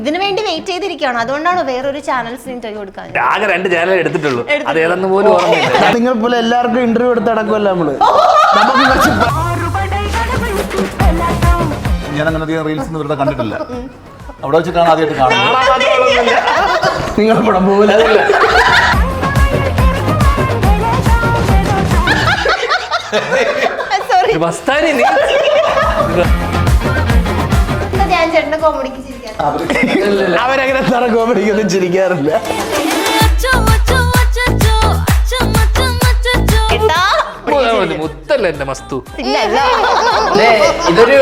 ഇതിനു വേണ്ടി വെയിറ്റ് ചെയ്തിരിക്കുകയാണ്. അതുകൊണ്ടാണ് വേറൊരു ചാനൽസിന് ഇന്റർവ്യൂ കൊടുക്കാൻ ആകെ രണ്ട് ചാനൽ എടുത്തിട്ടുള്ളൂ. അത് ഏതെന്ന് പോലും ഓർമ്മയില്ല. നിങ്ങൾ പോലെ എല്ലാവർക്കും ഇന്റർവ്യൂ എടുത്ത് നടക്കുമല്ലോ നമ്മൾ. നമുക്ക് കുറച്ച് പ- ഞാൻ അങ്ങനെ അധികം റീൽസ് വെറുതെ കണ്ടിട്ടില്ല. അവിടെ വെച്ചിട്ടാണ് ആദ്യമായിട്ട് കാണുന്നത്. നിങ്ങൾ പടം പോകില്ല സോറി ചേട്ടന്റെ കോമഡിക്ക് അവരങ്ങനെ തറ കോമഡിക്കൊന്നും ചിരിക്കാറില്ല. മുത്തല്ല എന്റെ മസ്തു ഇതൊരു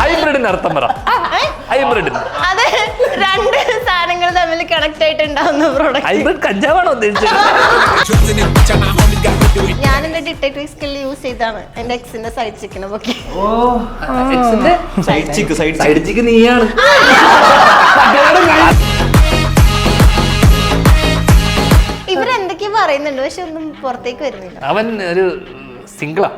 ഹൈബ്രിഡിന് അർത്ഥം പറ. ഹൈബ്രിഡിന് അതെ രണ്ട് സാധനങ്ങൾ തമ്മിൽ കണക്ട് ആയിട്ടുണ്ടാവുന്ന പ്രോഡക്റ്റ് ഹൈബ്രിഡ് കഞ്ചാവാണോ ഉദ്ദേശിച്ചത്? ഞാൻ എന്റെ ഡിറ്റക്ടീവ് സ്കിൽ യൂസ് ചെയ്താണ്. എന്റെ എക്സിന്റെ സൈഡ് ചിക്കനും ഒക്കെ സൈഡ് ചിക്ക് സൈഡ് സൈഡിച്ചിക്ക് നീയാണ്. ഇവരെന്തൊക്കെയാ പറയുന്നുണ്ട്? പക്ഷെ ഒന്നും പുറത്തേക്ക് വരുന്നില്ല. അവൻ ഒരു സിംഗിളാ.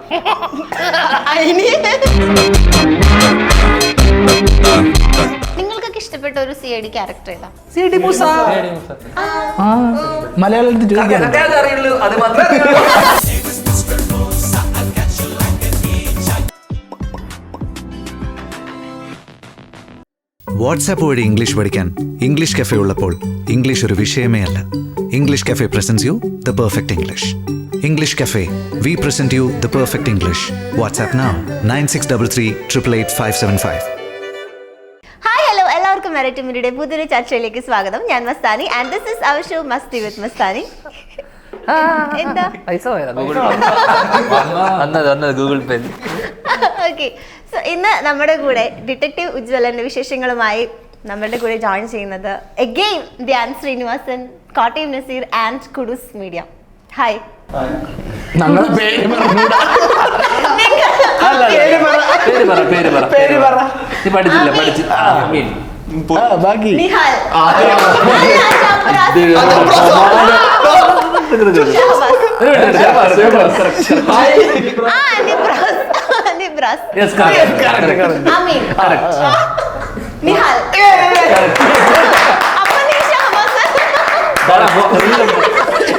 നിങ്ങൾക്കൊക്കെ ഇഷ്ടപ്പെട്ട ഒരു സി ഐ ഡി ക്യാരക്ടർ ഏതാ? മലയാളത്തിൽ ചോദിക്കാൻ അറിയുള്ളൂ. അത് മാത്രമേ വാട്സാപ്പ് വഴി ഇംഗ്ലീഷ് പഠിക്കാൻ ഇംഗ്ലീഷ് കഫേ ഉള്ളപ്പോൾ ഇംഗ്ലീഷ് ഒരു വിഷയമേ അല്ല. English cafe presents you the perfect English. English cafe we present you the perfect English WhatsApp now nine six double three triple eight five seven five hi hello എല്ലാവർക്കും മെറിറ്റിമിനിയുടെ പുതിയൊരു ചർച്ചയിലേക്ക് സ്വാഗതം. ഞാൻ Mastani and this is our show Masti with Mastani. എന്താ? പൈസ Google പേ okay so ഇന്ന് നമ്മുടെ കൂടെ ഡിറ്റക്റ്റീവ് ഉജ്ജ്വലന്റെ വിശേഷങ്ങളുമായി നമ്മുടെ കൂടെ ജോയിൻ ചെയ്യുന്നത് again Dhyan Sreenivasan Kottayam Nazeer and Kuddus media hi ഞങ്ങളെ പേര്. പേര് പറ. പേര് പറ പേര് പറ പേര് പറ. നീ പഠിച്ചില്ല പഠിച്ചു ആ, മീൻ. ആ, ബാക്കി. നിഹാൽ.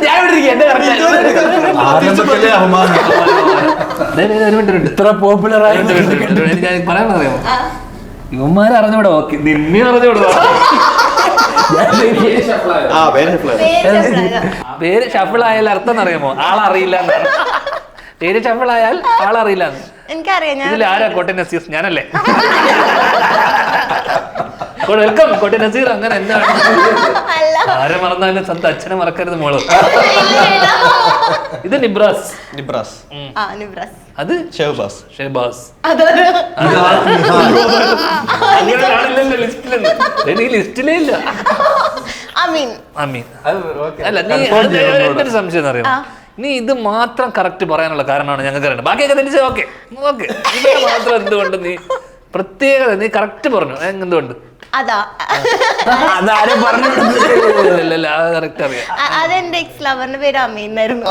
ഞാൻ. ഇത്ര പോപ്പുലർ. ഞാൻ ഇവന്മാരെ അറിഞ്ഞൂടാ ഓക്കെ. നിന്നെ അറിഞ്ഞൂടാ. ആ പേര് ഷഫിൾ ആയാൽ അർത്ഥം അറിയാമോ ആളറിയില്ല പേര് ഷഫിൾ ആയാൽ ആളറിയില്ല എനിക്കറിയാം ഞാൻ ഇതിൽ ആരാ കോട്ടൻ ഞാനല്ലേ. Welcome cotton Naseer. അങ്ങനെ എന്താണ്? അല്ല. ആരെ മറന്നാലും സ്വന്തം അച്ഛനെ മറക്കരുത് മോൾ. ഇത് നിബ്രാസ്. നിബ്രാസ്. ആ നിബ്രാസ്. അത്? ഷെഹബാസ്. കാണില്ലല്ലോ ലിസ്റ്റിലൊന്നും. ലിസ്റ്റിലേ ഇല്ല. അല്ല നീ എന്തൊരു സംശയം അറിയാം നീ ഇത് മാത്രം കറക്റ്റ് പറയാനുള്ള കാരണമാണ് ഞങ്ങൾക്ക് അറിയണം ബാക്കിയൊക്കെ തിരിച്ച് ഓക്കെ ഓക്കെ ഇത് മാത്രം എന്തുകൊണ്ട് നീ പ്രത്യേകത നീ കറക്റ്റ് പറഞ്ഞു. എന്തുകൊണ്ട് അതാ. അതാരും പറഞ്ഞു അതെന്റെ എക്സ് ലവറിന്റെ പേര് അമീൻ ആയിരുന്നു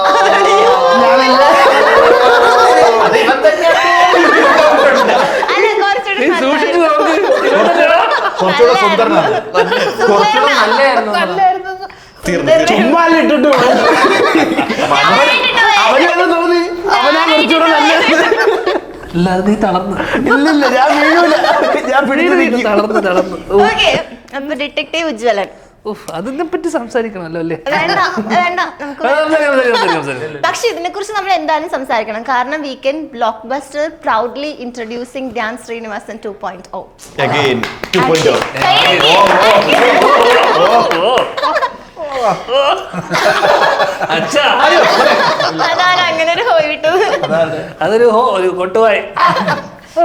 അല്ല കുറച്ചുകൂടി സുന്ദരനാണ്. നല്ലായിരുന്നു. ചുമ്മാ ഇട്ടിട്ട് തോന്നി? അവനാ കുറച്ചുകൂടെ അത് നീ തളർന്നു. ഇല്ലില്ല ഞാൻ വീഴൂല ഞാൻ പിടിച്ചു തളർന്നു തളർന്നു. ഓക്കെ അപ്പൊ ഡിറ്റക്റ്റീവ് ഉജ്വലൻ ഉഫ്, അതിനെ പറ്റി സംസാരിക്കണമല്ലോ അല്ലേ. പക്ഷെ ഇതിനെ കുറിച്ച് നമ്മൾ എന്തായാലും സംസാരിക്കണം. കാരണം weekend blockbuster proudly introducing Dhyan Sreenivasan two point O Again, 2.0. അച്ഛാ. അതാണ് അങ്ങനെ ഒരു ഹോയ് വിട്ടത് അതൊരു ഹോ ഒരു കൊട്ടുവായി.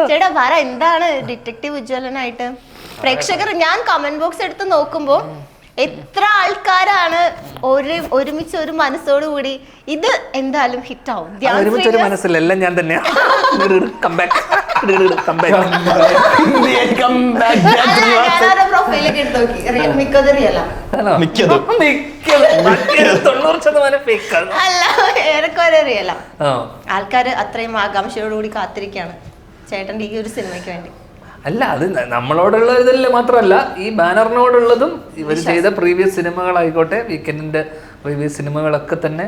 ചേട്ടാ പറ എന്താണ് ഡിറ്റക്റ്റീവ് ഉജ്ജ്വലനായിട്ട്? പ്രേക്ഷകർ ഞാൻ കമന്റ് ബോക്സ് എടുത്ത് നോക്കുമ്പോ എത്ര ആൾക്കാരാണ് ഒരു ഒരുമിച്ച് ഒരു മനസ്സോട് കൂടി ഇത് എന്തായാലും ഹിറ്റ് ആവും. ഒരുമിച്ച് ഒരു മനസ്സിലെല്ലാം എല്ലാം ഞാൻ തന്നെയാ. കംബാക്ക് back, അല്ല, മിക്കത് തൊണ്ണൂറ് ശതമാനം ആണ് ഏറെക്കുറെ ആ. ആൾക്കാർ അത്രയും ആകാംക്ഷയോടുകൂടി കാത്തിരിക്കുകയാണ് ചേട്ടന്റെ ഈ ഒരു സിനിമയ്ക്ക് വേണ്ടി അല്ല അത് ന- നമ്മളോടുള്ള ഇതിൽ മാത്രമല്ല ഈ ബാനറിനോടുള്ളതും ഇവർ ചെയ്ത പ്രീവിയസ് സിനിമകളായിക്കോട്ടെ വീക്കെൻഡിന്റെ പ്രീവിയസ് സിനിമകളൊക്കെ തന്നെ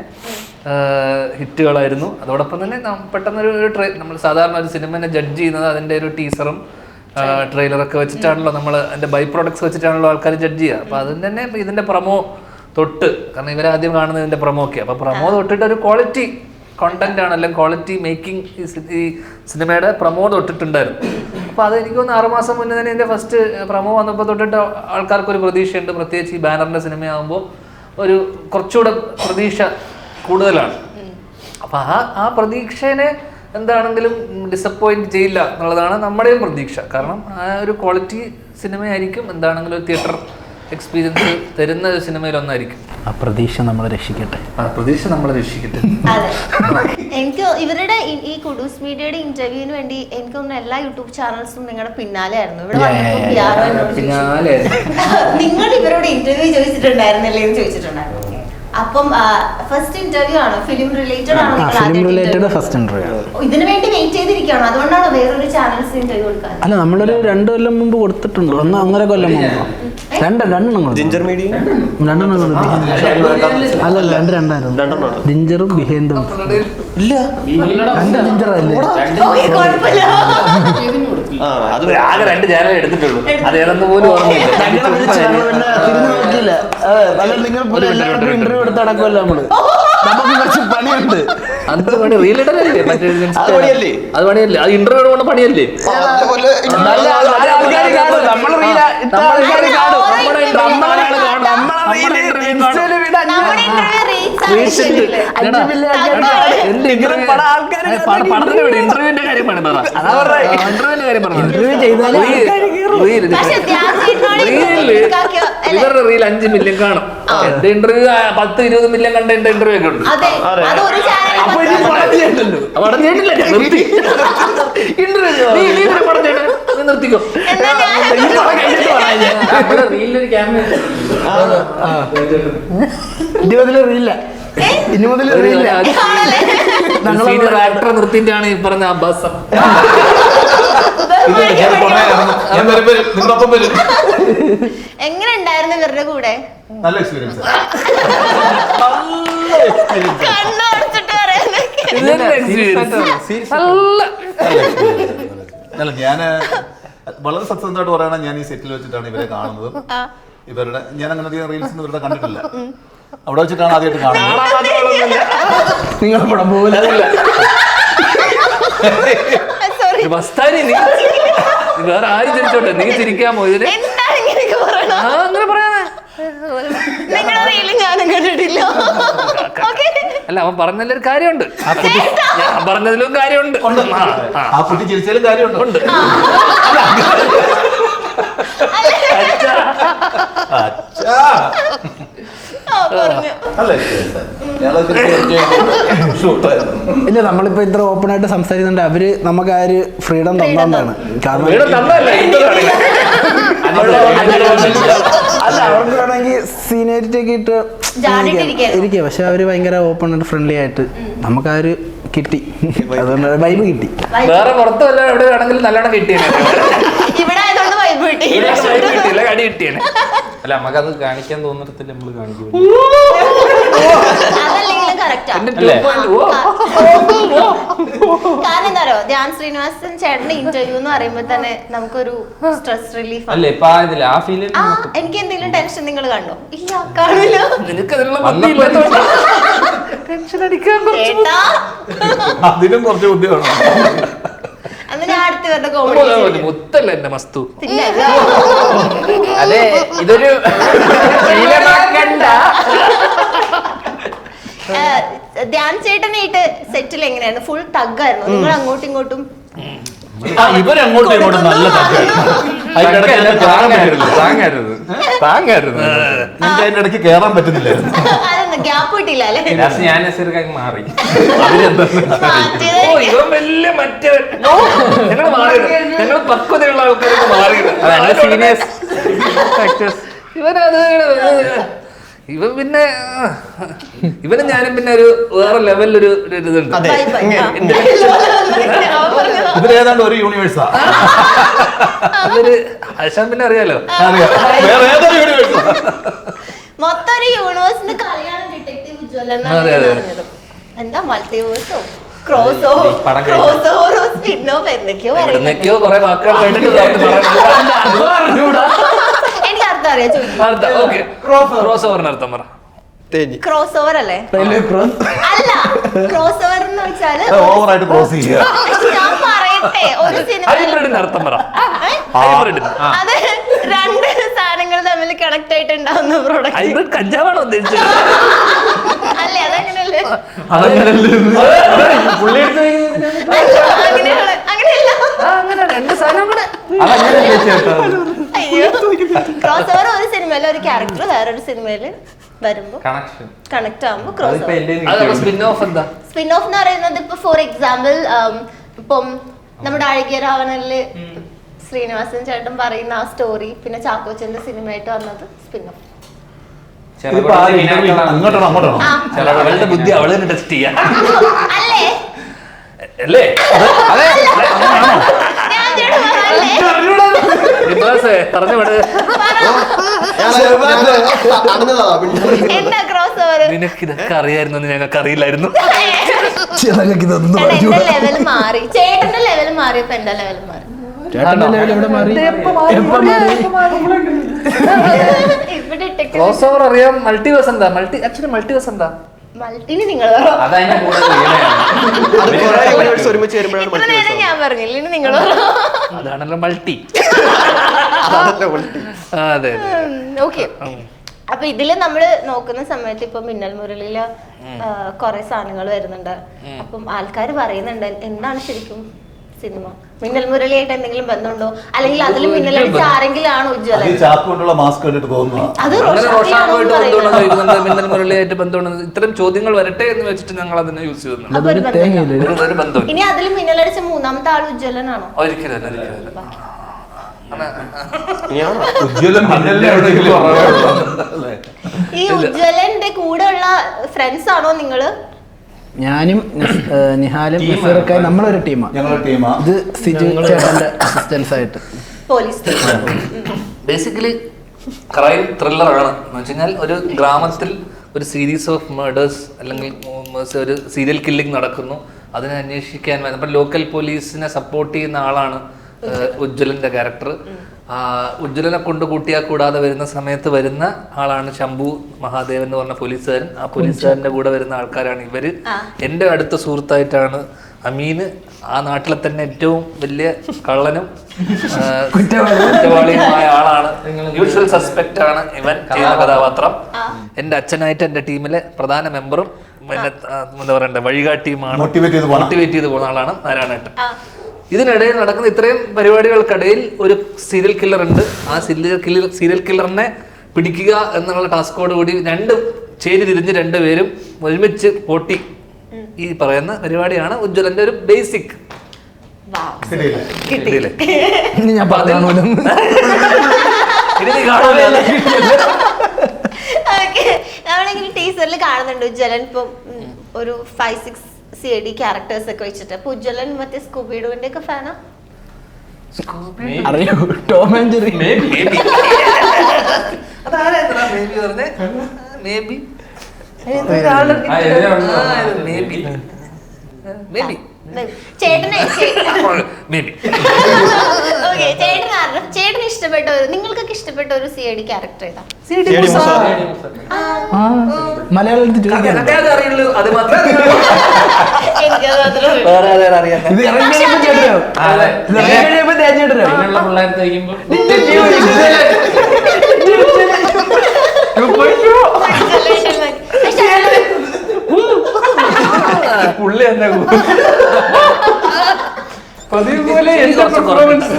ഹിറ്റുകളായിരുന്നു. അതോടൊപ്പം തന്നെ പെട്ടെന്ന് പെട്ടെന്നൊരു ഒരു ട്രെ നമ്മൾ സാധാരണ ഒരു സിനിമനെ ജഡ്ജ് ചെയ്യുന്നത് അതിന്റെ ഒരു ടീസറും ട്രെയിലറൊക്കെ വെച്ചിട്ടാണല്ലോ നമ്മൾ അതിന്റെ ബൈ പ്രോഡക്ട്സ് വെച്ചിട്ടാണല്ലോ ആൾക്കാർ ജഡ്ജ് ചെയ്യുക. അപ്പോൾ അതിന് തന്നെ ഇതിന്റെ പ്രമോ തൊട്ട് കാരണം ഇവരാദ്യം കാണുന്നത് ഇതിന്റെ പ്രമോ ഒക്കെ അപ്പോൾ പ്രമോ തൊട്ടിട്ട് ഒരു ക്വാളിറ്റി കോണ്ടന്റ് ആണ് അല്ലെങ്കിൽ ക്വാളിറ്റി മേക്കിംഗ് ഈ സിനിമയുടെ പ്രമോ തൊട്ടിട്ടുണ്ടായിരുന്നു. അപ്പോൾ അത് എനിക്ക് തോന്നുന്നു ആറുമാസം മുന്നേ തന്നെ എന്റെ ഫസ്റ്റ് പ്രമോ വന്നപ്പോൾ തൊട്ടിട്ട് ആൾക്കാർക്ക് ഒരു പ്രതീക്ഷയുണ്ട്. പ്രത്യേകിച്ച് ഈ ബാനറിന്റെ സിനിമയാകുമ്പോൾ ഒരു കുറച്ചുകൂടെ പ്രതീക്ഷ കൂടുതലാണ്. അപ്പോൾ ആ ആ പ്രതീക്ഷേനെ എന്താണെങ്കിലും ഡിസപ്പോയിന്റ് ചെയ്യില്ല എന്നുള്ളതാണ് നമ്മുടെയും പ്രതീക്ഷ. കാരണം ആ ഒരു ക്വാളിറ്റി സിനിമയായിരിക്കും എന്താണെങ്കിലും തിയേറ്റർ എക്സ്പീരിയൻസ് തരുന്ന ഒരു സിനിമയിൽ ഒന്നായിരിക്കും. ആ പ്രതീക്ഷ നമ്മളെ രക്ഷിക്കട്ടെ. ആ പ്രതീക്ഷ നമ്മളെ രക്ഷിക്കട്ടെ. അതെ. എനിക്ക് ഇവരുടെ ഈ- ഈ കുഡൂസ് മീഡിയയുടെ ഇന്റർവ്യൂവിന് വേണ്ടി എനിക്ക് തോന്നുന്നു എല്ലാ യൂട്യൂബ് ചാനൽസും നിങ്ങളുടെ പിന്നാലെ ആയിരുന്നു. ഇവിടെ വന്നപ്പോൾ PR എന്നോട് ചോദിച്ചു. പിന്നാലെ നിങ്ങൾ ഇവരോട് ഇന്റർവ്യൂ ചോദിച്ചിട്ടുണ്ടായിരുന്നില്ലേ എന്ന് ചോദിച്ചിട്ടുണ്ടായിരുന്നു. അപ്പം ഫസ്റ്റ് ഇന്റർവ്യൂ ആണോ? ഫിലിം റിലേറ്റഡ് ആണോ? ഫിലിം റിലേറ്റഡ് ഫസ്റ്റ് ഇന്റർവ്യൂ ഇതിനു വേണ്ടി വെയിറ്റ് ചെയ്തിരിക്കുകയാണോ? അതുകൊണ്ടാണോ വേറൊരു ചാനൽസ് ഇന്റർവ്യൂ കൊടുക്കാൻ അല്ല നമ്മളൊരു രണ്ട് കൊല്ലം മുമ്പ് കൊടുത്തിട്ടുണ്ട്. ഒന്ന് ഒന്നര കൊല്ലം മുമ്പ്. രണ്ട് രണ്ടെണ്ണം ജിഞ്ചർ മീഡിയം രണ്ടെണ്ണം കൊടുത്തു. അല്ല രണ്ട് രണ്ടായിരുന്നു. ജിഞ്ചറും ബിഹേന്ദും ഇല്ല. രണ്ട് ജിഞ്ചറല്ലേ ഓക്കേ, കുഴപ്പമില്ല. ആ അത് ആകെ രണ്ട് ചാനൽ എടുത്തിട്ടുള്ളൂ. അത് ഏതെന്ന് പോലും ഓർമ്മയില്ല. നിങ്ങൾ ഇന്റർവ്യൂ എടുത്ത് നടക്കുമല്ലോ നമ്മൾ. നമുക്ക് കുറച്ച് പണിയുണ്ട്. അത് പണി റീൽ ഇടലല്ലേ മറ്റേ അത് പണിയല്ലേ? അത് പണിയല്ലേ? അത് ഇന്റർവ്യൂ കൊണ്ട് പണിയല്ലേ? അതുപോലെ നല്ല ആൾക്കാര് കാണും. നമ്മൾ reel ആ- ഇത്ര ആൾക്കാര് കാണും. നമ്മൾ നമ്മളെ നമ്മളെ reel നമ്മളെ ഇൻസ്റ്റയിൽ വിടാൻ നമ്മുടെ ഇന്റർവ്യൂ ഇന്റർവ്യൂവിന്റെ കാര്യം പറഞ്ഞു അതാ പറഞ്ഞെ. ഇന്റർവ്യൂവിന്റെ കാര്യം പറഞ്ഞു Interview ചെയ്താലേ? ഇവരുടെ റീൽ അഞ്ച് മില്യൺ കാണും. എന്റെ ഇന്റർവ്യൂ പത്ത് ഇരുപത് മില്യൺ കണ്ട എന്റെ ഇന്റർവ്യൂ ഒക്കെ ഉണ്ട്. അതെ. അത്. ഒരു അപ്പൊ ഇനി ചാനൽ പണം ചെയ്യണ്ടല്ലോ. ഇന്റർവ്യൂ പടം ചെയ്യണേ നീ നിർത്തിക്കോ. എന്നാ ഞാൻ ഇനി മുതൽ ആക്ടറെ നിർത്തിയിട്ടാണ് ഈ പറഞ്ഞ അബ്ബാസം. ഞാൻ വരുമ്പോ നിങ്ങളുടെ ഒപ്പം വരും. എങ്ങനെ ഉണ്ടായിരുന്നു ഇവരുടെ കൂടെ? നല്ല എക്സ്പീരിയൻസ് അല്ല ഞാൻ വളരെ സത്യസന്ധമായിട്ട് പറയണം ഞാൻ ഈ സെറ്റിൽ വെച്ചിട്ടാണ് ഇവരെ കാണുന്നത്. ഇവരുടെ ഞാൻ അങ്ങനെ അധികം റീൽസ് ഇവരുടെ കണ്ടിട്ടില്ല. അവിടെ വെച്ചിട്ടാണ് ആദ്യമായിട്ട് കാണുന്നത്. നിങ്ങൾ പടം പോകില്ല മസ്താനി നീ വേറെ ആര് ചിരിച്ചോട്ടെ? നീ ചിരിക്കാമോ ഇതിന്? പറയണത്? ആ അങ്ങനെ പറയാനേ. അല്ല അവൻ പറഞ്ഞതിൽ ഒരു കാര്യമുണ്ട്. ഞാൻ പറഞ്ഞതിലും കാര്യമുണ്ട്. ആ കുട്ടി ചിരിച്ചാലും കാര്യമുണ്ട് ഉണ്ട് അച്ഛാ. പറഞ്ഞു നല്ല experience ആയിരുന്നു. ഞങ്ങളത് ഷൂട്ടായിരുന്നു ഇല്ല നമ്മളിപ്പോ ഇത്ര ഓപ്പൺ ആയിട്ട് സംസാരിക്കുന്നുണ്ട്. അവർ നമുക്ക് ആ ഒരു ഫ്രീഡം തന്നാണ് കാരണം അല്ല അവർക്ക് വേണമെങ്കിൽ സീനിയറിറ്റി ഒക്കെ ഇട്ട്. ഇരിക്കുക. പക്ഷെ അവർ ഭയങ്കര ഓപ്പൺ ആയിട്ട് ഫ്രണ്ട്ലി ആയിട്ട് നമുക്ക് ആ ഒരു കിട്ടി. അതുകൊണ്ട് വൈബ് കിട്ടി. വേറെ പുറത്തു വല്ല എവിടെ വേണമെങ്കിലും നല്ലോണം കിട്ടിയേനെ ഇവിടെ ആയതുകൊണ്ട് വൈബ് കിട്ടി ഇവിടെ സൈഡ് കിട്ടിയില്ല. കടി കിട്ടിയേനെ അല്ല നമുക്കത് കാണിക്കാൻ തോന്നിടത്തില്ല നമ്മൾ കാണിക്കും അതല്ലെങ്കിലും അല്ലേ? 2.0 കാരണം എന്താ പറയുക ധ്യാൻ ശ്രീനിവാസൻ ചേട്ടന്റെ ഇന്റർവ്യൂ എന്ന് പറയുമ്പോ തന്നെ നമുക്കൊരു സ്ട്രെസ് റിലീഫ് അല്ലേ ഇപ്പൊ ആ ഇതില്ല ആ ഫീൽ ആ എനിക്ക് എന്തെങ്കിലും ടെൻഷൻ നിങ്ങൾ കണ്ടോ? ഇല്ല കാണില്ല നിനക്ക് അതിനുള്ള ഇല്ലാത്തോണ്ട് ടെൻഷൻ അടിക്കാൻ കുറച്ച് അതിനും കുറച്ച് ബുദ്ധി വേണം. പോലെ കോമഡി മുത്തല്ല എന്റെ മസ്തു. അതെ. ഇതൊരു ധ്യാൻ ചേട്ടനായിട്ട് സെറ്റിൽ എങ്ങനെയാണ്? ഫുൾ തഗ്ഗായിരുന്നു നിങ്ങൾ അങ്ങോട്ടും ഇങ്ങോട്ടും ഇവരങ്ങോട്ടും ഇങ്ങോട്ടും നല്ല താങ്ങരുത് താങ്ങരുത് എനിക്ക് അതിന്റെ ഇടയ്ക്ക് കേറാൻ പറ്റുന്നില്ലായിരുന്നു. ഗ്യാപ്പ് കിട്ടില്ല അല്ലേ? ലാസ്റ്റ് ഞാൻ മാറി. ഓ ഇവൻ വലിയ മറ്റേ ഞങ്ങൾ മാറിയത് ഞങ്ങൾ പക്വതയുള്ള ആൾക്കാരൊക്കെ മാറിയത് അതാണ് സീനിയേഴ്സ് ഇവനത് ഇവൻ പിന്നെ ഇവന് ഞാനും പിന്നെ ഒരു വേറെ ലെവലിലൊരു ഒരു ഇതുണ്ട്. ഇവരേതാണ്ട് ഒരു യൂണിവേഴ്സാ അതൊരു ആശാൻ പിന്നെ അറിയാലോ? അറിയാം. വേറെ ഏതൊരു യൂണിവേഴ്സാ മൊത്തം ഒരു യൂണിവേഴ്സിന്റെ കളിയാണ് ഡിറ്റക്റ്റീവ് ഉജ്വല അതെ. എന്താ മൾട്ടിവേഴ്സോ ക്രോസോ പടം കഴിഞ്ഞു. ക്രോസ് എന്തൊക്കെയോ പറയുന്നത് എവിടുന്നൊക്കെയോ കുറെ വാക്കുകൾ കേട്ടിട്ട് എനിക്ക് അർത്ഥം അറിയാം ചോദിക്കും. ഓക്കെ. ക്രോസ് ഓവറിന് അർത്ഥം പറ. തേഞ്ഞ്. ക്രോസ് ഓവർ അല്ലേ? അല്ല ക്രോസ് ഓവർ എന്ന് വെച്ചാൽ ഓവറായിട്ട് ക്രോസ് ചെയ്യുക. പക്ഷെ ഞാൻ പറയട്ടെ ഒരു സിനിമ ഹൈബ്രിഡിന് അർത്ഥം പറ. ഹൈബ്രിഡിന് അത് രണ്ട് തമ്മിൽ കണക്ട് ആയിട്ടുണ്ടാവുന്ന പ്രോഡക്റ്റ് ഹൈബ്രിഡ് കഞ്ചാവാണോ ഉദ്ദേശിച്ചത്? അല്ലേ അതങ്ങനെയല്ലേ അങ്ങനെയാണ് അങ്ങനെയല്ല. ചേട്ടാ അയ്യോ ക്രോസ് ഓവർ ഒരു സിനിമയിലെ ഒരു ക്യാരക്ടർ വേറൊരു സിനിമയിൽ വരുമ്പോ കണക്ഷൻ കണക്ട് ആവുമ്പോ ക്രോസ് അതിപ്പോ ഓവർ എന്റെ സ്പിൻ ഓഫ് എന്താ? സ്പിൻ ഓഫ് എന്ന് പറയുന്നത് ഇപ്പൊ ഫോർ എക്സാമ്പിൾ ഇപ്പം നമ്മുടെ അഴകിയ രാവണനിൽ ശ്രീനിവാസൻ ചേട്ടൻ പറയുന്ന ആ സ്റ്റോറി പിന്നെ ചാക്കോച്ചന്റെ സിനിമയായിട്ട് വന്നത് സ്പിൻ ഓഫ് അങ്ങോട്ടാണോ അങ്ങോട്ടാണോ അവളുടെ ബുദ്ധി അവൾ ടെസ്റ്റ് ചെയ്യാ. അല്ലേ? അല്ലേ? അതെ. ഞാൻ ചേട്ടൻ പറഞ്ഞല്ലേ വിശ്വാസേ പറഞ്ഞു വിട് എന്താ ക്രോസ് ഓവർ നിനക്ക് ഇതൊക്കെ അറിയായിരുന്നു എന്ന് ഞങ്ങൾക്ക് അറിയില്ലായിരുന്നു. ലെവൽ മാറി? ചേട്ടന്റെ ലെവൽ മാറിയപ്പോ എന്റെ ലെവൽ മാറി? ക്രോസ് ഓവർ അറിയാം മൾട്ടിവേഴ്സ് എന്താ? മൾട്ടി ആക്ച്വലി മൾട്ടിവേഴ്സ് എന്താ? മൾട്ടിന് നിങ്ങൾ ഞാൻ പറഞ്ഞില്ല? നിങ്ങൾ അതാണല്ലോ മൾട്ടി അതെ ഓക്കെ. അപ്പൊ ഇതിൽ നമ്മൾ നോക്കുന്ന സമയത്ത് ഇപ്പൊ മിന്നൽ മുരളിയിൽ കൊറേ സാധനങ്ങൾ വരുന്നുണ്ട്. അപ്പം ആൾക്കാർ പറയുന്നുണ്ട് എന്താണ് ശരിക്കും? സിനിമ. മിന്നൽ മുരളിയായിട്ട് എന്തെങ്കിലും ബന്ധമുണ്ടോ? അല്ലെങ്കിൽ അതിൽ മിന്നലടിച്ച ആരെങ്കിലും ആണോ അത് മിന്നൽ മുരളിയായിട്ട് ബന്ധമുണ്ടെന്ന് ഇത്തരം ചോദ്യങ്ങൾ വരട്ടെ എന്ന് വെച്ചിട്ട് ഞങ്ങൾ അതിനെ യൂസ് ബന്ധമില്ല. ഇനി അതിൽ മിന്നലടിച്ച മൂന്നാമത്തെ ആൾ ഉജ്ജ്വലനാണോ? ഒരിക്കലും? ഈ ഉജ്ജ്വലന്റെ കൂടെയുള്ള ഫ്രണ്ട്സ് ആണോ നിങ്ങൾ? ഞാനും നിഹാലും നസീറൊക്കെ നമ്മളൊരു ടീമാണ് ഇത് സിജു ചേട്ടന്റെ അസിസ്റ്റൻസ് ആയിട്ട് പോലീസ് ബേസിക്കലി ക്രൈം ത്രില്ലറാണ് എന്ന് വെച്ച് കഴിഞ്ഞാൽ ഒരു ഗ്രാമത്തിൽ ഒരു സീരീസ് ഓഫ് മേഡേഴ്സ് അല്ലെങ്കിൽ ഒരു സീരിയൽ കില്ലിംഗ് നടക്കുന്നു. അതിനെ അന്വേഷിക്കാൻ വേണ്ടി നമ്മുടെ ലോക്കൽ പോലീസിനെ സപ്പോർട്ട് ചെയ്യുന്ന ആളാണ് ഉജ്ജ്വലന്റെ ക്യാരക്ടർ ഉജ്ജ്വലനെ കൊണ്ട് കൂട്ടിയാൽ കൂടാതെ വരുന്ന സമയത്ത് വരുന്ന ആളാണ് ശംഭു മഹാദേവൻ എന്ന് പറഞ്ഞ പോലീസുകാരൻ. ആ പോലീസുകാരന്റെ കൂടെ വരുന്ന ആൾക്കാരാണ് ഇവർ. എന്റെ അടുത്ത സുഹൃത്തായിട്ടാണ് അമീന്. ആ നാട്ടിലെ തന്നെ ഏറ്റവും വലിയ കള്ളനും കുറ്റവാളിയുമായ ആളാണ്. യൂഷ്വൽ സസ്പെക്റ്റ് ആണ് ഇവൻ. ചെയ്യുന്ന കഥാപാത്രം. എന്റെ അച്ഛനായിട്ട് എന്റെ ടീമിലെ പ്രധാന മെമ്പറും എന്താ പറയണ്ടേ വഴികാട്ടിയുമാണ്. മോട്ടിവേറ്റ് ചെയ്ത് പോകുന്ന ആളാണ് നാരായണേട്ടൻ. ഇതിനിടയിൽ നടക്കുന്ന ഇത്രയും പരിപാടികൾക്കിടയിൽ ഒരു സീരിയൽ കില്ലർ ഉണ്ട്. ആ സീരിയൽ കില്ലർ സീരിയൽ കില്ലറിനെ പിടിക്കുക എന്നുള്ള ടാസ്കോട് കൂടി രണ്ട് ചേരി തിരിഞ്ഞ് രണ്ടുപേരും ഒരുമിച്ച് പൊട്ടി ഈ പറയുന്ന പരിപാടിയാണ് ഉജ്ജ്വലന്റെ ഒരു ബേസിക് ഞാൻ പറഞ്ഞു നമ്മളിങ്ങനെ ടീച്ചറിൽ കാണുന്നുണ്ട് ഉജ്ജ്വലൻ ഇപ്പം ഒരു five six C I D characters ഒക്കെ വെച്ചിട്ട്. അപ്പൊ ഉജ്ജ്വലൻ മറ്റേ സ്കൂബിഡുവിന്റെ ഒക്കെ ഫാനാ അറിയോ Tom and Jerry maybe. Maybe maybe ചേട്ടനെ ഓക്കെ ചേട്ടൻ ആരുടെ ചേട്ടന് ഇഷ്ടപ്പെട്ട ഒരു നിങ്ങൾക്കൊക്കെ ഇഷ്ടപ്പെട്ട ഒരു സി ഐ ഡി ക്യാരക്ടർ ഏതാ? മലയാളത്തിൽ മാത്രമേ എനിക്കത് മാത്രമേ ഉള്ളൂ. ഇത് ഇറങ്ങി കഴിയുമ്പോ ചേട്ടനോ. ഇത് ഇറങ്ങി കഴിയുമ്പോ തേച്ചേട്ടനോ പിന്നെയുള്ള പിള്ളേർ തയ്ക്കുമ്പോ മതി. പക്ഷെ അത് പുള്ളി പതിവ് പോലെ എന്റെ പെർഫോമൻസ്.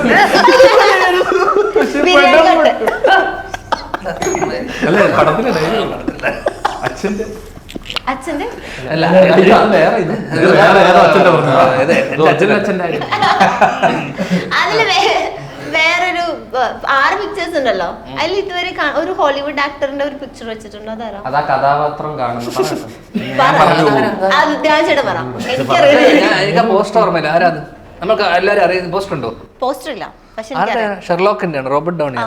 അല്ലേ അച്ഛന്റെ അച്ഛന്റെ അല്ല വേറെ ഇത്. വേറെ അച്ഛന്റെ അച്ഛന്റെ അതിൽ വേ- വേറൊരു വ- ആറ് പിക്ചേഴ്സ് ഉണ്ടല്ലോ. അതിൽ ഇതുവരെ ഒരു ഹോളിവുഡ് ആക്ടറിന്റെ ഒരു പിക്ചർ വെച്ചിട്ടുണ്ടോ? അതാരാ അതാ കഥാപാത്രം കാണുന്നു. പോസ്റ്റർ ഓർമ്മയില്ല. ആരാ അത്? നമുക്ക് എല്ലാരും അറിയുന്ന പോസ്റ്റർ ഉണ്ടോ? പോസ്റ്റർ ഇല്ല. പക്ഷെ എനിക്കറിയാം. ഷെർലോക്കിന്റെ ആണ്? Robert Downey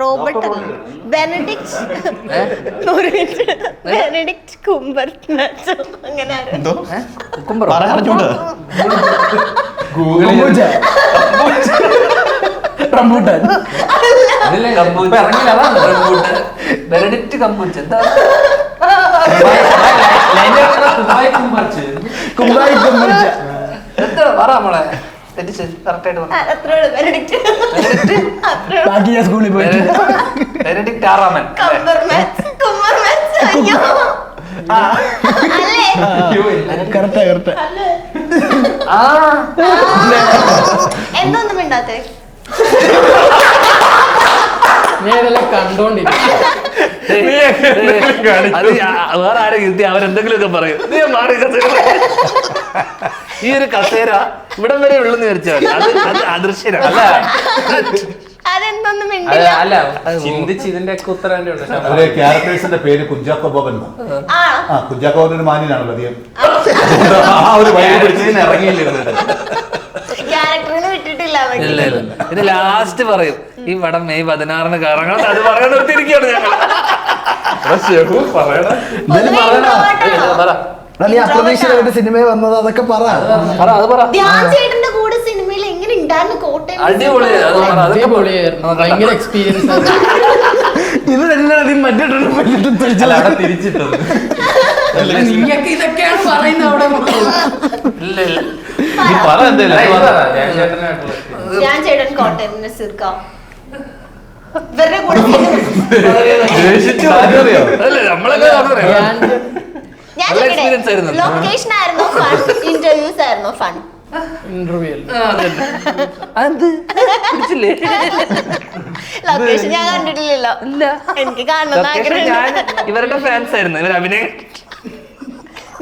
Robert Benedict. Benedict Cumber അങ്ങനെ ആരോ. എന്തോ കുക്കുംബർ പറഞ്ഞൂട് കമ്പൂച്ച. റംബൂട്ടാൻ. കുമ്പായി കമ്പൂച്ച ബാക്കി ഞാൻ സ്കൂളിൽ പോയിട്ട്. ബെനഡിക്റ്റ്. ആറാമൻ അല്ലേ? കമ്പർ മാച്ച് കുംബർ മാച്ച് അയ്യോ അല്ലേ കറക്റ്റാ കറക്റ്റാ. എന്തൊന്നും മിണ്ടാത്തെ? ഞാൻ ഇതെല്ലാം കണ്ടോണ്ടിരിക്കും അത് ഞാ- വേറെ ആരെ ഇരുത്തി അവരെന്തെങ്കിലുമൊക്കെ പറയും. നീ മാറി കസേര ഈ ഒരു കസേര ഇവിടം വരെ ഉള്ളെന്ന് വിചാരിച്ചാൽ അത് അത് അദൃശ്യനാണ് അല്ല. അതെന്തൊന്നും മിണ്ടില്ല. അല്ല ചിന്തിച്ച് ഇതിന്റെ ഒക്കെ ഉത്തരം എന്റെ ഉണ്ട് അതിലെ ക്യാരക്ടേഴ്സിന്റെ പേര് കുഞ്ചാക്കോ ബോബൻ എന്നാ. ആ. ആ കുഞ്ചാക്കോ ബോബൻ ഒരു മാന്യനാണല്ലോ അധികം. ആ. ഒരു വഴി പിടിച്ച് ഇറങ്ങിയില്ല ഇരുന്നിട്ട്. ക്യാരക്ടറിന് വിട്ടിട്ടില്ല അവൻ. ഇല്ല ഇല്ല ഇത് ലാസ്റ്റ് പറയും. ഈ പടം മെയ് പതിനാറിന് കറങ്ങണം അത് പറയാൻ നിർത്തിയിരിക്കുകയാണ് ഞങ്ങൾ അപ്രതീക്ഷിതമായിട്ട് വന്നത് അതൊക്കെ പറ. പറ അത് പറ. ധ്യാൻ ചേട്ടന്റെ കൂടെ സിനിമയിൽ എങ്ങനെ ഉണ്ടായിരുന്നു കോട്ടയം അടിപൊളിയായിരുന്നു. ഭയങ്കര എക്സ്പീരിയൻസ് ഇത് രണ്ടും മറ്റേ തിരിച്ചിട്ടത്. നിങ്ങൾക്ക് ഇതൊക്കെയാണ് പറയുന്നത് അവിടെ പറ എന്തായാലും. ഞാൻ ചേട്ടൻ കോട്ടയം ഇവരുടെ കൂടെ. ഞാൻ. ലൊക്കേഷൻ ആയിരുന്നോ. ഫൺ ഇന്റർവ്യൂസ് ആയിരുന്നോ ഫൺ ഇന്റർവ്യൂ പിടിച്ചില്ലേ? ലൊക്കേഷൻ ഞാൻ കണ്ടിട്ടില്ലല്ലോ. എനിക്ക് കാണണം ഞാൻ ഇവരുടെ ഫാൻസ് ആയിരുന്നു. ഇവർ അഭിനയം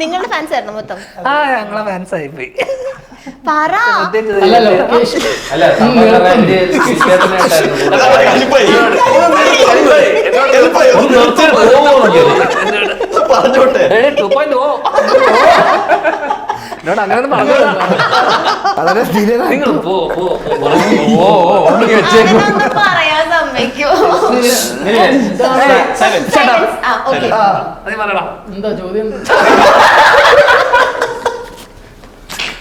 നിങ്ങളുടെ ഫാൻസ് ആയിരുന്നു മൊത്തം ആ ഞങ്ങളെ ഫാൻസ് ആയി പോയി പറ അല്ല ലൊക്കേഷൻ അല്ല. പറഞ്ഞോട്ടെ എന്നോട് അങ്ങനെ വളരെ നിങ്ങൾ പോ പോ എന്താ ചോദ്യം? എന്താ?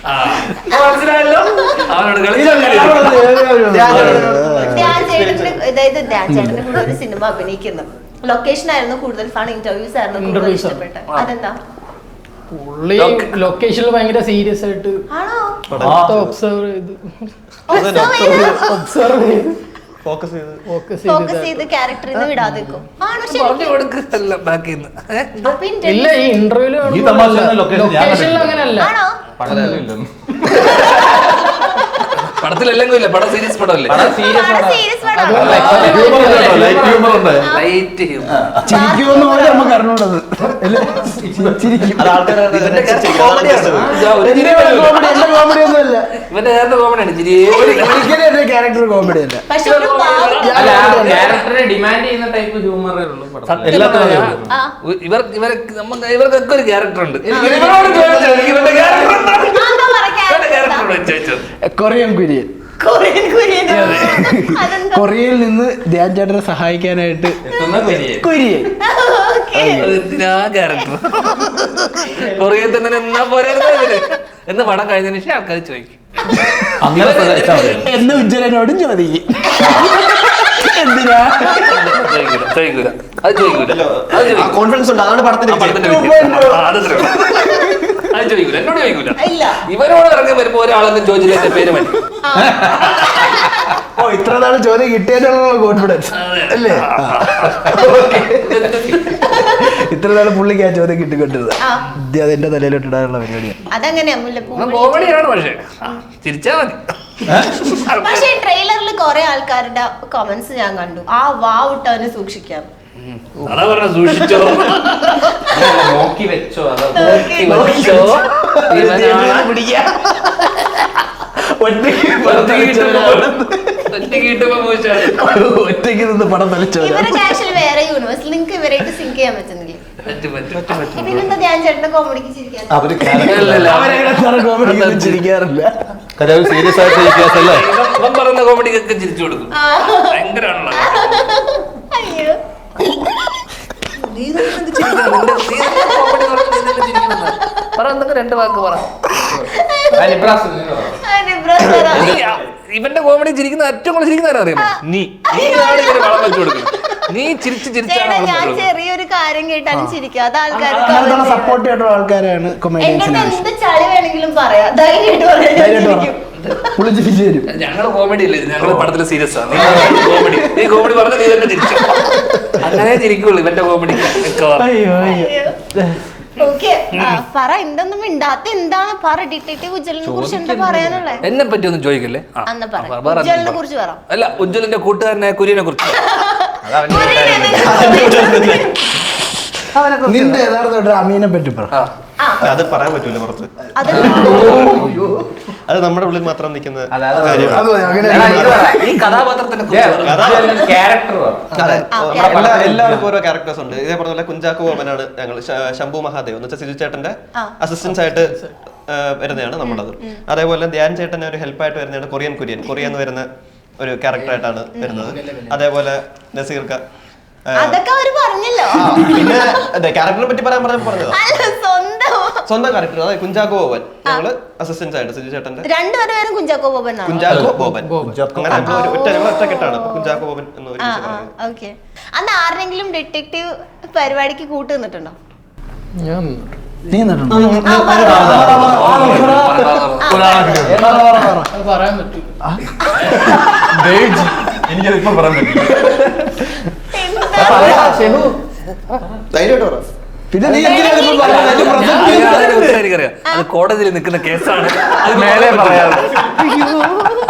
ആ, മനസ്സിലായല്ലോ? അവനോട് അതായത് ധ്യാൻ ചേട്ടന്റെ കൂടെ ഒരു സിനിമ അഭിനയിക്കുന്നു. ലൊക്കേഷൻ ആയിരുന്നു കൂടുതൽ ഫൺ ഇന്റർവ്യൂസ് ആയിരുന്നു കൂടുതൽ. ഇഷ്ടപ്പെട്ടത്. അതെന്താ? പുള്ളി ലൊക്കേഷനിൽ ഭയങ്കര സീരിയസ് ആയിട്ട് ആണോ? ഒബ്സർവ് ചെയ്ത്. ഒബ്സർവ് ചെയ്ത്. ഫോക്കസ് ചെയ്ത് ഫോക്കസ് ഫോക്കസ് ചെയ്ത് ചെയ്ത് ക്യാരക്ടറിൽ നിന്ന് വിടാതെ നിൽക്കും ആണോ പറഞ്ഞു ശരി കൊടുക്കല്ല അപ്പൊ ഇല്ല ഈ ഇന്റർവ്യൂൽ ഈ തമാശ ലൊക്കേഷൻ ഞാൻ ലൊക്കേഷനിൽ അങ്ങനെയല്ല ആണോ? പടത്തിലില്ലെന്ന് പടത്തിലെല്ലാം ഇല്ല പടം സീരീസ് പടമല്ലേ? പടം സീരിയസ് പടം ആണ് serious പടം. അതുകൊണ്ട് ആ. ഹ്യൂമർ ഉണ്ട്. ലൈറ്റ് ഹ്യൂമർ ഉണ്ട് ലൈറ്റ് ചിരിക്കുമെന്ന് പോലെ നമുക്ക് അറിഞ്ഞൂടത്. അല്ലേ? ചിരിക്കും. അത് ആൾക്കാരെ എന്റെ കോമഡി ഒന്നും അല്ല ഇവന്റെ നേരത്തെ കോമഡിയാണ് ചിരി ഒരിക്കലും എന്റെ ക്യാരക്ടർ കോമഡി അല്ല. പക്ഷെ ഒരു പാവം ക്യാരക്ടറെ ഡിമാൻഡ് ചെയ്യുന്ന ടൈപ്പ് ഹ്യൂമറേ ഉള്ളൂ പടത്തിൽ. ഇവർ ഇവർ നമ്മ ഇവർക്കൊക്കെ ഒരു ക്യാരക്ടർ ഉണ്ട്. ഇവരോട് എനിക്ക് ക്യാരക്ടർ ആ, എന്താ കൊറിയൻ കുര്യൻ. കൊറിയൻ കൊറിയൻ അതെന്താ? കൊറിയയിൽ നിന്ന് ധ്യാൻ ചേട്ടനെ സഹായിക്കാനായിട്ട് എത്തുന്ന കുര്യൻ. ക്യാരക്ടർ തന്നെ എന്നാ പോരായിരുന്നു എന്ന് പടം കഴിഞ്ഞതിന് ശേഷം ആൾക്കാർ ചോദിക്കും. അങ്ങനെ. എന്ന് ഉജ്ജ്വലനോടും ചോദിക്കും. എന്തിനാ? ചോദിക്കൂല ചോദിക്കൂല. അത് ചോദിക്കൂല. ആ ചോദിക്കൂല. കോൺഫിഡൻസ് ഉണ്ട്. അതാണ് പടത്തിന്റെ പടത്തിന്റെ അത് ചോദിക്കൂല എന്നോട് ചോദിക്കൂല. ഇവരോട് ഇറങ്ങി വരുമ്പോ ഒരാളൊന്നും ചോദിച്ചില്ല എന്റെ പേര് മതി. ഓ ഇത്ര നാൾ ചോദ്യം കിട്ടിയതിനുള്ള കോൺഫിഡൻസ് അല്ലേ? ഇത്ര നാൾ പുള്ളിക്ക് ആ ചോദ്യം കിട്ടിക്കൊണ്ടിരുന്നത്. ഇത് അതെന്റെ പരിപാടിയാണ് അതങ്ങനെയാ മുല്ലപ്പൂ കോമഡിയാണ് പക്ഷേ. തിരിച്ചാ മതി. പക്ഷേ ട്രെയിലറിൽ കുറെ ആൾക്കാരുടെ കമന്റ്സ് ഞാൻ കണ്ടു. ആ വാ സൂക്ഷിക്കാം. അതാ പറഞ്ഞ സൂക്ഷിച്ചോ. നോക്കി വെച്ചോ നോക്കി വെച്ചോ. പിടിക്കാം? ഒറ്റയ്ക്ക് നിന്ന് പടം വലിച്ചോ വേറെ യൂണിവേഴ്സിൽ നിങ്ങൾക്ക് ഇവരായിട്ട് സിങ്ക് ചെയ്യാൻ പറ്റുന്നില്ലേ? പറ്റും പറ്റും. പിന്നെന്താ ധ്യാൻ ചേട്ടന്റെ കോമഡിക്ക് ചിരിക്കാൻ? അവർ കോമഡി ചിരിക്കാറില്ല. കാര്യം സീരിയസ് ആയിട്ട് ഈ കേസല്ലേ ഇവൻ- പറയുന്ന കോമഡിക്കൊക്കെ ചിരിച്ചു കൊടുക്കും. ഭയങ്കരമാണല്ലോ. അയ്യോ? പറ എന്തെങ്കിലും രണ്ട് വാക്ക് പറ. നീ പറ. നീ ഇവന്റെ കോമഡി ചിരിക്കുന്ന ഏറ്റവും കൂടുതൽ ചിരിക്കുന്ന അറിയാമോ? നീ. നീയാണ് ഇവന് വളം വെച്ചു കൊടുക്കുന്നത് നീ ചിരിച്ച് ചിരിച്ചാണ് വളം ഞാൻ ചെറിയൊരു കാര്യം കേട്ടാലും ചിരിക്കും. അത് അങ്ങനത്തെ ആൾക്കാർക്ക് സപ്പോർട്ട് ചെയ്തിട്ടുള്ള ആൾക്കാരാണ് കൊമേഡിയൻസിന് എന്റെ എന്ത് ചളി വേണമെങ്കിലും പറയാം. ധൈര്യമായിട്ട് പറയാം. ഞാൻ ചിരിക്കും. പുളിച്ച് ഫിച്ച് തരും ഞങ്ങളുടെ കോമഡി അല്ലേ? ഞങ്ങളുടെ പടത്തിലെ സീരിയസ് ആണ് കോമഡി നീ കോമഡി പറഞ്ഞ നീ തന്നെ ചിരിച്ചു അങ്ങനെ ചിരിക്കുള്ളൂ ഇവന്റെ കോമഡി അയ്യോ. അയ്യോ. ഓക്കെ. പറ എന്തൊന്നും മിണ്ടാത്ത എന്താണ്? പറ ഡിറ്റക്റ്റീവ് ഉജ്ജലിനെ കുറിച്ച് എന്താ പറയാനുള്ളത് എന്നെ പറ്റി ഒന്നും ചോദിക്കല്ലേ? ആ, അന്ന് ആ, പറ പറ, ഉജ്ജലിനെ കുറിച്ച് പറ. അല്ല ഉജ്ജ്വലിന്റെ കൂട്ടുകാരനെ കുര്യനെ കുറിച്ച് നിന്റെ യഥാർത്ഥ അമീനെ പറ്റി പറ. ആ. അത് പറയാൻ പറ്റൂല പുറത്ത്. അത് അത് നമ്മുടെ ഉള്ളിൽ മാത്രം നിൽക്കുന്ന എല്ലാവർക്കും ഓരോ ക്യാരക്ടേഴ്സ് ഉണ്ട്. ഇതേ പറഞ്ഞ കുഞ്ചാക്കോ ബോബനാണ് ഞങ്ങൾ ശംഭു മഹാദേവ് എന്ന് വെച്ചാൽ സിജു ചേട്ടന്റെ. അസിസ്റ്റൻസ് ആയിട്ട് വരുന്നതാണ് നമ്മളത്. അതേപോലെ ധ്യാൻ ചേട്ടൻ ഒരു ഹെൽപ്പായിട്ട് വരുന്നതാണ് കൊറിയൻ കുര്യൻ. കൊറിയൻ എന്ന് വരുന്ന ഒരു ക്യാരക്ടറായിട്ടാണ് വരുന്നത്. അതേപോലെ നസീർക്ക അതൊക്കെ അവർ പറഞ്ഞല്ലോ. പിന്നെ ക്യാരക്ടറിനെ പറ്റി പറയാൻ പറഞ്ഞു പറഞ്ഞത്. സ്വന്തം ക്യാരക്ടർ അതായത് കുഞ്ചാക്കോ ബോബൻ ഞങ്ങൾ അസിസ്റ്റന്റ് ആയിട്ട് സിജു ചേട്ടന്റെ രണ്ടുപേരും പേരും കുഞ്ചാക്കോ ബോബൻ കുഞ്ചാക്കോ ബോബൻ. അങ്ങനെ ഒരു ഒറ്റ ഞങ്ങൾ ഒറ്റക്കെട്ടാണ് അപ്പൊ കുഞ്ചാക്കോ ബോബൻ എന്ന് ഓക്കെ അന്ന് ആരെങ്കിലും ഡിറ്റക്റ്റീവ് പരിപാടിക്ക് കൂട്ട് നിന്നിട്ടുണ്ടോ ഞാൻ നീ പറയാൻ പറ്റും എനിക്കത് ഇപ്പം പറയാൻ പറ്റില്ല ധൈര്യമായിട്ട് പറ പിന്നെ നീ എന്തിനാണ് ഇപ്പൊ പറഞ്ഞത്? അതിന്റെ പ്രസക്തി അത് അതിനെ എനിക്കറിയാം. അത് കോടതിയിൽ നിൽക്കുന്ന കേസാണ്. അത് മേലെ പറയാം.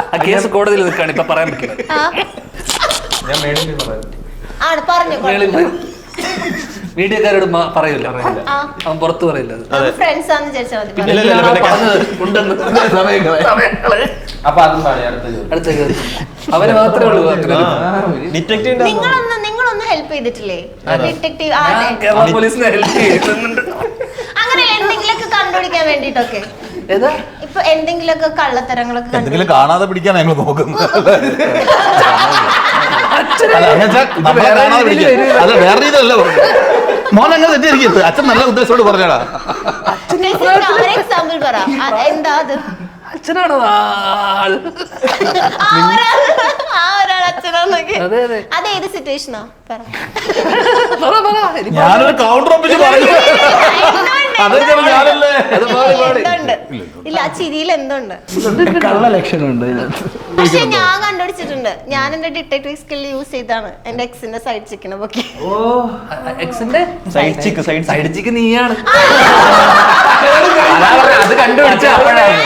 ആ കേസ് കോടതിയിൽ നിൽക്കാണ് ഇപ്പൊ പറയാൻ പറ്റില്ല. ആ, ഞാൻ മേളിൽ പറയാം. ആണ് പറഞ്ഞു മേളിൽ. മീഡിയക്കാരോട് മ- പറയൂല ആ. അവൻ പുറത്ത് പറയില്ല. അത് ഫ്രണ്ട്സ് ആണെന്ന് വിചാരിച്ചാൽ മതി. ഇല്ല, ഇല്ല, ഇല്ല, പിന്നെ പറഞ്ഞത് ഉണ്ടെന്ന്. സമയം കളയാം. സമയം കളയാം. അപ്പൊ അതും അടുത്ത അടുത്ത കേസ്. അവന് മാത്രമേ ഉള്ളൂ നിങ്ങളൊന്ന് ഹെൽപ്പ് ചെയ്തിട്ടില്ലേ? ഡിറ്റക്റ്റീവ് അങ്ങനെ എന്തെങ്കിലുമൊക്കെ കണ്ടുപിടിക്കാൻ വേണ്ടിട്ടൊക്കെ ഇപ്പൊ എന്തെങ്കിലുമൊക്കെ കള്ളത്തരങ്ങളൊക്കെ എന്തെങ്കിലും കാണാതെ പിടിക്കാൻ ഞങ്ങൾ നോക്കുന്നത്. അല്ല, വേറെ രീതിയിലല്ല പറഞ്ഞത്. മോൻ അങ്ങനെ തെറ്റിയിരിക്കരുത് അച്ഛൻ നല്ല ഉദ്ദേശത്തോട് പറഞ്ഞാടാ. ഒരു എക്സാമ്പിൾ പറ. എന്താ അത്? അച്ഛനാണോ ആൾ ആ ഒരാൾ ആ ഒരാൾ അച്ഛനാന്നൊക്കെ? അതെ അതെ. അത് ഏത് സിറ്റുവേഷനാ പറ. പറ പറ. ഞാനൊരു കൗണ്ടർ ഒപ്പിച്ച് പറഞ്ഞു. അതൊക്കെ ഞാനല്ലേ? അത് പാടി പാടി. എന്തുണ്ട്? ഇല്ല ആ ചിരിയിൽ എന്തുണ്ട്? കള്ള ലക്ഷണമുണ്ട്. പക്ഷെ ഞാൻ കണ്ടുപിടിച്ചിട്ടുണ്ട്. ഞാൻ എന്റെ ഡിറ്റക്ടീവ് സ്കിൽ യൂസ് ചെയ്താണ്. എന്റെ എക്സിന്റെ സൈഡ് ചിക്കനെ പൊക്കി എക്സിന്റെ side chick side side chick നീയാണ്. അതാ പറഞ്ഞെ, അത് കണ്ടുപിടിച്ച അപ്പോഴാണ്.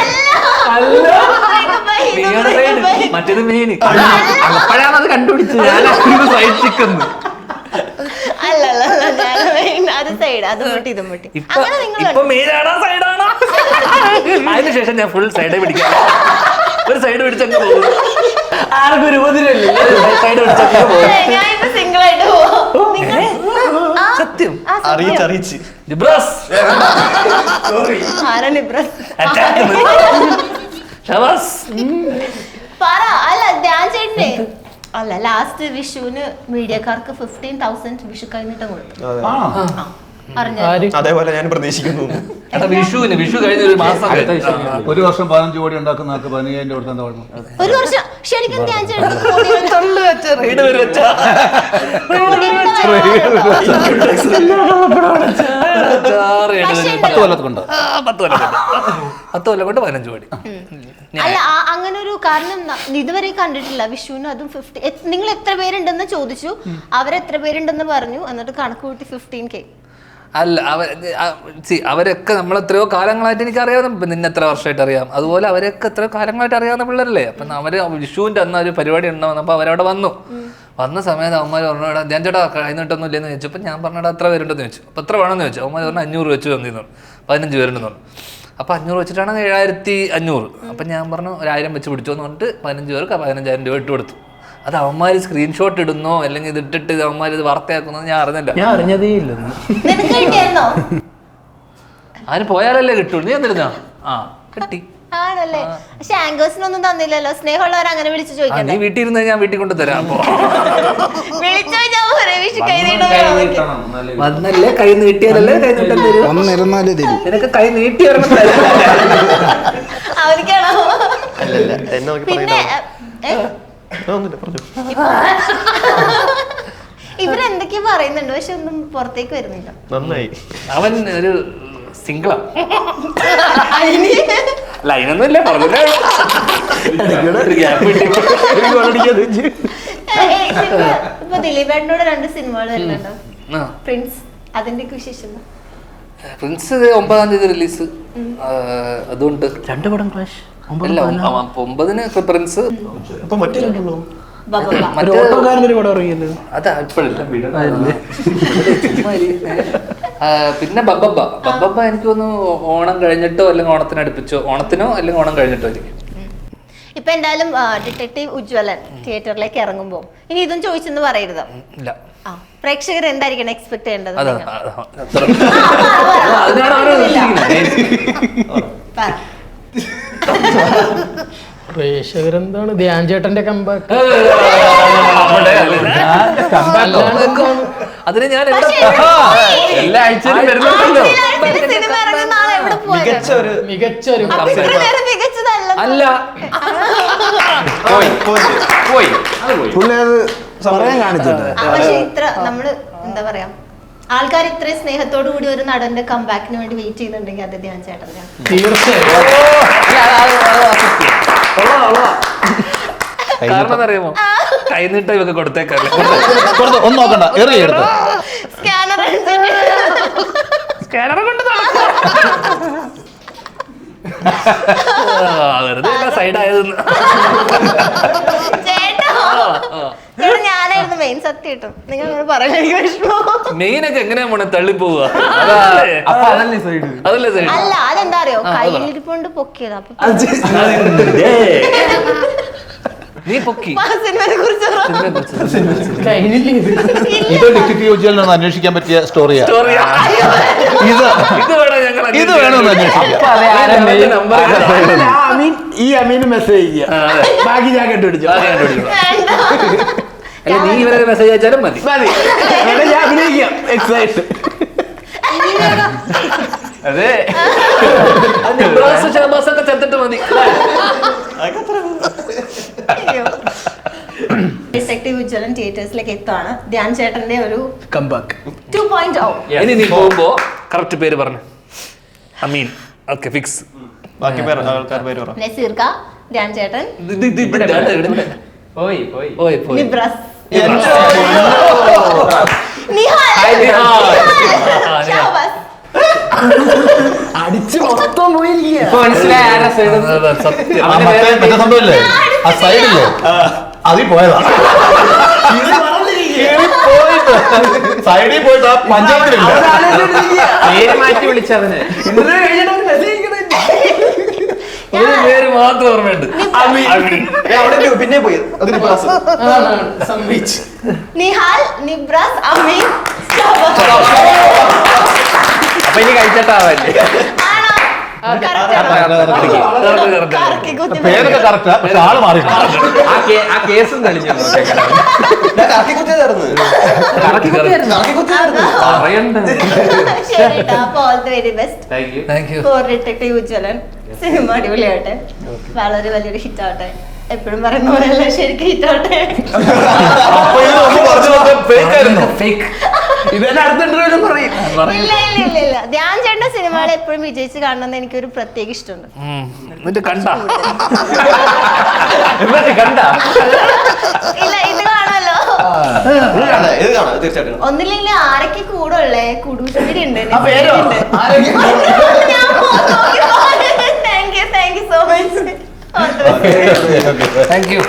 സൈഡ് മറ്റേത് മെയിൻ അപ്പോഴാണ് അത് കണ്ടുപിടിച്ചത്. ഞാൻ സൈഡ് അല്ല അല്ല അല്ല, ഞാൻ main. അത് സൈഡ് അത് മുട്ടി ഇത് മുട്ടി. ഇപ്പൊ അങ്ങനെ നിങ്ങൾ ഇപ്പൊ മെയിനാണോ സൈഡാണോ അതിനുശേഷം ഞാൻ ഫുൾ സൈഡ് പിടിക്കാം ഒരു സൈഡ് പിടിച്ചങ്ങ് പോകും ആർക്കും ഒരു ഉപദ്രവമില്ല. സൈഡ് പിടിച്ചങ്ങ് പോകും ഞാൻ ഇപ്പൊ സിംഗിൾ ആയിട്ട് പോവാം. നിങ്ങൾ- ആ, സത്യം. ആ, സത്യം. അറിയിച്ച് അറിയിച്ച്. ജിബ്രാസ് ആരാണ് ഇബ്രസ് അറ്റാക്ക് ഷവാസ്. പറ അല്ല ധ്യാൻ ചേട്ടനെ. അല്ല ലാസ്റ്റ് വിഷുവിന് മീഡിയക്കാർക്ക് ഫിഫ്റ്റീൻ തൗസൻഡ് വിഷു കഴിഞ്ഞിട്ട് കൊടുത്തു. അതേപോലെ ഞാൻ പ്രതീക്ഷിക്കുന്നു. എടാ വിഷുവിന് വിഷു കഴിഞ്ഞ ഒരു മാസം ഒരു വർഷം പതിനഞ്ച് കോടി ഉണ്ടാക്കുന്ന ആൾക്ക് പതിനയ്യായിരം രൂപ കൊടുത്താൽ എന്താ കുഴപ്പം? ഒരു വർഷം. ശരിക്കും. പത്ത് കൊല്ലത്ത് കൊണ്ട് പത്ത് കൊല്ലം പത്ത് കൊല്ലം കൊണ്ട് പതിനഞ്ച് കോടി. അല്ല അങ്ങനെ ഒരു കാരണം ഇതുവരെ കണ്ടിട്ടില്ല. വിഷുവിന് അതും ഫിഫ്റ്റി നിങ്ങൾ എത്ര പേരുണ്ടെന്ന് ചോദിച്ചു. അവരെത്ര പേരുണ്ടെന്ന് പറഞ്ഞു. എന്നിട്ട് കണക്ക് കൂട്ടി ഫിഫ്റ്റീൻ കെ അല്ല അവർ സി അവരൊക്കെ നമ്മൾ എത്രയോ കാലങ്ങളായിട്ട് എനിക്ക് അറിയാം നിന്നെ എത്ര വർഷമായിട്ട് അറിയാം. അതുപോലെ അവരൊക്കെ എത്രയോ കാലങ്ങളായിട്ട് അറിയാവുന്ന പിള്ളേരല്ലേ? അപ്പം അവർ വിഷുവിന്റെ അന്ന് ഒരു പരിപാടി ഉണ്ടാവുന്നപ്പോൾ അവരവിടെ വന്നു. വന്ന സമയത്ത് അവന്മാർ പറഞ്ഞു ഞാൻ ചേട്ടാ കഴിഞ്ഞിട്ടൊന്നും ഇല്ലെന്ന് ചോദിച്ചു. അപ്പം ഞാൻ പറഞ്ഞാൽ എത്ര പേരുണ്ടെന്ന് ചോദിച്ചു. അപ്പോൾ എത്ര വേണമെന്ന് ചോദിച്ചു. അവന്മാർ പറഞ്ഞു അഞ്ഞൂറ് വെച്ച് തന്നിരുന്നു പതിനഞ്ച് പേരുണ്ടെന്ന് പറഞ്ഞു. അപ്പോൾ അഞ്ഞൂറ് വെച്ചിട്ടാണ് ഏഴായിരത്തി അഞ്ഞൂറ്. അപ്പം ഞാൻ പറഞ്ഞു ഒരായിരം വെച്ച് പിടിച്ചു എന്ന് പറഞ്ഞിട്ട് പതിനഞ്ച് പേർക്ക് പതിനഞ്ചായിരം രൂപ ഇട്ട് കൊടുത്തു. അത് അവന്മാർ സ്ക്രീൻഷോട്ട് ഇടുന്നോ അല്ലെങ്കിൽ ഇത് ഇട്ടിട്ട് അവന്മാർ ഇത് വാർത്തയാക്കുന്നോ ഞാൻ അറിഞ്ഞില്ല. ഞാൻ അറിഞ്ഞതേ ഇല്ല നിനക്ക് കിട്ടിയായിരുന്നോ? ആര് പോയാലല്ലേ കിട്ടുള്ളൂ നീ എന്നിരുന്നാ ആ കിട്ടി. ആണല്ലേ? പക്ഷെ ആങ്കേഴ്സിനൊന്നും തന്നില്ലല്ലോ സ്നേഹമുള്ളവർ അങ്ങനെ വിളിച്ചു ചോദിക്കാം നീ വീട്ടിൽ ഇരുന്ന് ഞാൻ വീട്ടിൽ കൊണ്ട് തരാം വന്നല്ലേ കൈ നീട്ടിയതല്ലേ കൈ നീട്ടം തരൂ ഒന്നിരുന്നാലേ തരൂ. നിനക്ക് കൈ നീട്ടി അവനിക്കാണോ? അല്ലല്ല എന്നെ നോക്കി പിന്നെ ഒന്നുമില്ല പറഞ്ഞു. ഇവരെന്തൊക്കെയോ പറയുന്നുണ്ട് പക്ഷെ ഒന്നും പുറത്തേക്ക് വരുന്നില്ല. നന്നായി. അവൻ ഒരു സിംഗിളാ. ലൈനൊന്നുമില്ല ഇപ്പൊ- ദിലീപേട്ടനോട് രണ്ട് സിനിമകൾ വരുന്നുണ്ടോ? ആ. പ്രിൻസ് അതിന്റെ വിശേഷം പ്രിൻസ് ഒമ്പതാം തീയതി റിലീസ് അതുകൊണ്ട് രണ്ട് പടം ക്ലാഷ്. അല്ല ഒമ്പതിന് അപ്പൊ മറ്റേ രണ്ടുള്ളൂ. പടം ഇറങ്ങിയല്ലോ അതാ ഇപ്പോഴില്ല. പിന്നെ ബബ്ബബ്ബ. ബബ്ബബ്ബ എനിക്ക് തോന്നുന്നു ഓണം കഴിഞ്ഞിട്ടോ അല്ലെങ്കിൽ ഓണത്തിന് അടുപ്പിച്ചോ? ഓണത്തിനോ അല്ലെങ്കിൽ ഓണം കഴിഞ്ഞിട്ടോ ആയിരിക്കും ഇപ്പൊ എന്തായാലും ഡിറ്റക്ടീവ് ഉജ്വലൻ തിയേറ്ററിലേക്ക് ഇറങ്ങുമ്പോ. ഇനി ഇതും ചോദിച്ചെന്ന് പറയരുത്. പ്രേക്ഷകർ എന്തായിരിക്കണം എക്സ്പെക്ട് ചെയ്യേണ്ടത്? അതിനാണ് പറ. പ്രേക്ഷകരെന്താണ്? ധ്യാൻ ചേട്ടന്റെ കമ്പാക്ക്? അതിന് ഞാൻ എല്ലാ ആഴ്ചയിലും വരുന്നുണ്ടല്ലോ? മികച്ച ഒരു മികച്ച ഒരു അല്ല. പോയി പോയി. പുള്ളി അത് സമയം കാണിച്ചിട്ട് ആ, പക്ഷെ ഇത്ര നമ്മൾ എന്താ പറയാ? ആൾക്കാർ ഇത്രയും സ്നേഹത്തോടു കൂടി ഒരു നടന്റെ കംബാക്കിന് വേണ്ടി വെയിറ്റ് ചെയ്യുന്നുണ്ടെങ്കിൽ അത് ധ്യാൻ ചേട്ടനാണ് തീർച്ചയായും. കാരണം അറിയാമോ കൈനീട്ടം ഇവക്ക് കൊടുത്തേക്കല്ലേ? കൊടുത്ത് ഒന്ന് നോക്കണ്ട സ്കാനർ സ്കാനർ കൊണ്ട് വെറുതെ സൈഡ് ആയതെന്ന്. ചേട്ടാ ചേട്ടാ ഞാനായിരുന്നു മെയിൻ സത്യം കിട്ടും നിങ്ങൾ അങ്ങനെ പറയാൻ എനിക്ക് വിഷമം. മെയിൻ ഒക്കെ എങ്ങനെയാ മോനെ തള്ളി പോവുക അതല്ലേ അതല്ലേ സൈഡ് അല്ല അതെന്താ അറിയോ? ആ, അതാ. കയ്യിലിരിപ്പോണ്ട് പൊക്കിയത് അപ്പൊ നീ പൊക്കി. അന്വേഷിക്കാൻ പറ്റിയ സ്റ്റോറിയാ ആ. ഇത് ഇത് വേണം ഞങ്ങൾ ഇത് വേണമെന്ന് അന്വേഷിക്കാം ആ അമീൻ ഈ അമീന് മെസ്സേജ് ചെയ്യാം ബാക്കി ഞാൻ കണ്ടുപിടിച്ചു വേണ്ട. അല്ല നീ ഇവരെ മെസ്സേജ് അയച്ചാലും മതി. മതി. ഞാൻ അഭിനയിക്കാം. എക്സൈറ്റ് അതെ. ഷഹബാസ് ചെത്തിട്ട് മതി. ഡിറ്റക്റ്റീവ് ഉജ്വലൻ തിയേറ്റേഴ്സിലേക്ക് എത്താണ് ധ്യാൻ ചേട്ടന്റെ ഒരു കംബാക്ക് ടു പോയിന്റ് ഇനി നീ പോകുമ്പോ കറക്റ്റ് പേര് പറഞ്ഞു. അമീൻ. ഓക്കെ ഫിക്സ് ബാക്കി പേര് ആൾക്കാർ പേര് പറ നസീർക്ക ധ്യാൻ ചേട്ടൻ. പോയി പോയി. ഓയ് പോയി. നിബ്രസ്. ഹായ്, നിഹാൽ. നിഹാൽ. ഷാബാസ്. അടിച്ച് മൊത്തം പോയിരിക്കുക ഇപ്പൊ മനസ്സിലായ ആരാ സൈഡ്? അതെ, സത്യം. ആ മറ്റേ മറ്റേ സംഭവമില്ലേ ആ സൈഡില്ലേ? അതിൽ പോയതാ. സൈഡിൽ പോയിട്ട് ആ പഞ്ചായത്തിലില്ല പേര് മാറ്റി വിളിച്ചതിന് ഒരു പേര് മാത്രം ഓർമ്മയുണ്ട്. പിന്നെ പോയി നിഹാൽ നിബ്രസ് അമീൻ അപ്പൊ ഇനി കഴിച്ചിട്ടാവല്ലേ പേരൊക്കെ കറക്റ്റാ പക്ഷെ ആൾ മാറി ആ കേസും തെളിഞ്ഞു. സിനിമ അടിപൊളിയാവട്ടെ. വളരെ വലിയൊരു ഹിറ്റ് ആവട്ടെ. എപ്പോഴും പറയുന്ന പോലെ ശരിക്കും ഹിറ്റ് ആവട്ടെ. ഇത്. ഇതെന്നെ അടുത്ത ഇന്റർവ്യൂലും പറയും. ഇല്ല ഇല്ല ഇല്ല ഇല്ല. ധ്യാൻ ചേട്ടന്റെ സിനിമകൾ എപ്പോഴും വിജയിച്ച് കാണണമെന്ന് എനിക്കൊരു പ്രത്യേക ഇഷ്ടമുണ്ട്. ഉം. എന്നിട്ട് കണ്ട? എന്നിട്ട് കണ്ട? ഇല്ല ഇത് കാണുമല്ലോ ഇത് കാണാം തീർച്ചയായിട്ടും. ഒന്നില്ലെങ്കിൽ ആരൊക്കെ കൂടെ? ഉള്ളേ കുടുംബശ്രീ ഉണ്ട് ആ പേരോ? Thank you thank you so much thank you